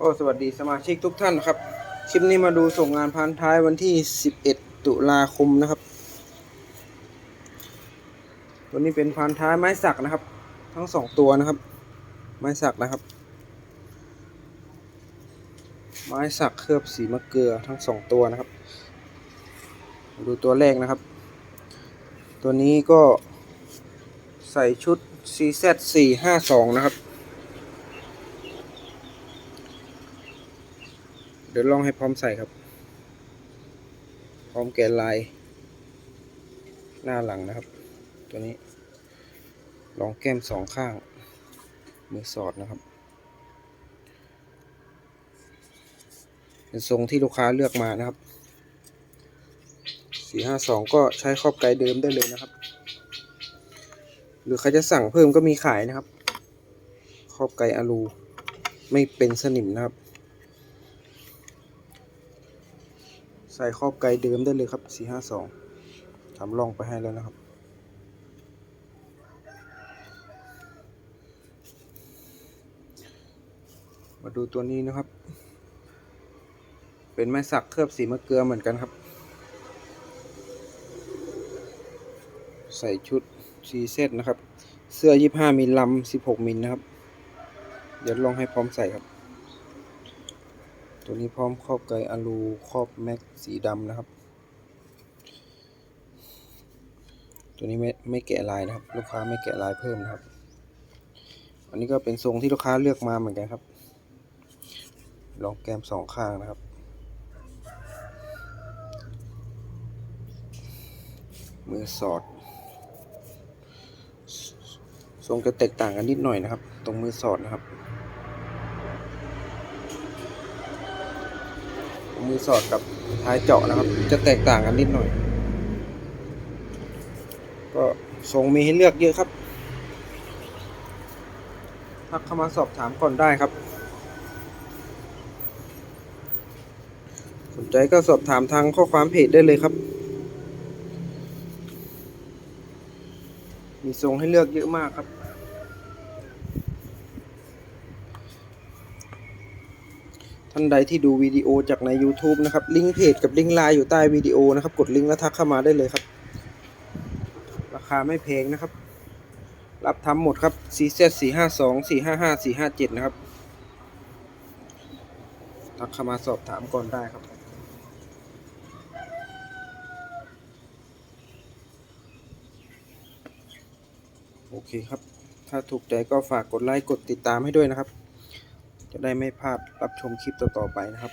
โอ้สวัสดีสมาชิกทุกท่านนะครับ คลิปนี้มาดูส่งงานพันท้ายวันที่ 11 ตุลาคมนะครับ ตัวนี้เป็นพันท้ายไม้สักนะครับ ทั้งสองตัวนะครับ ไม้สักนะครับ ไม้สักเคลือบสีมะเกลือทั้งสองตัวนะครับ ดูตัวแรกนะครับ ตัวนี้ก็ใส่ชุด CZ 452 นะครับ เดี๋ยวลองให้พร้อมใส่ครับ พร้อมแกนลาย หน้าหลังนะครับ ตัวนี้ ลองแก้มสองข้าง มือสอดนะครับ เป็นทรงที่ลูกค้าเลือกมานะครับ 452 ก็ใช้ครอบไกลเดิมได้เลยนะครับ หรือใครจะสั่งเพิ่มก็มีขายนะครับ ครอบไกลอะลู ไม่เป็นสนิมนะครับ ใส่ครอบไกลเดิมได้เลยครับ 452ทำลองไปให้แล้วนะครับ มาดูตัวนี้นะครับ เป็นไม้สักเคลือบสีมะเกลือเหมือนกันครับ ใส่ชุดซีเซตนะครับ เสื้อ 25มิลลำ16มิลนะครับ เดี๋ยวลองให้พร้อมใส่ครับ ตัวนี้พร้อมครอบไกอะลูครอบแม็กสีดำนะครับ ตัวนี้ไม่ไม่แกะลายนะครับ ลูกค้าไม่แกะลายเพิ่มนะครับ อันนี้ก็เป็นทรงที่ลูกค้าเลือกมาเหมือนกันครับ ลองแก้มสองข้างนะครับ มือสอด ทรงจะแตกต่างกันนิดหน่อยนะครับ ตรงมือสอดนะครับ มือสอดกับท้ายเจาะนะครับ จะแตกต่างกันนิดหน่อย ก็ทรงมีให้เลือกเยอะครับทักเข้ามาสอบถามก่อนได้ครับ สนใจก็สอบถามทางข้อความเพจได้เลยครับ มีทรงให้เลือกเยอะมากครับ ท่านใดที่ดูวิดีโอจากใน YouTube นะครับ ลิงก์เพจกับลิงก์ไลน์อยู่ใต้วิดีโอนะครับ กดลิงก์แล้วทักเข้ามาได้เลยครับ ราคาไม่แพงนะครับ รับทำหมดครับ CZ 452 455 457นะครับ ทักเข้ามาสอบถามก่อนได้ครับโอเคครับ ถ้าถูกใจก็ฝากกดไลค์ กดติดตามให้ด้วยนะครับ จะได้ไม่พลาดรับชมคลิปต่อๆไปนะครับ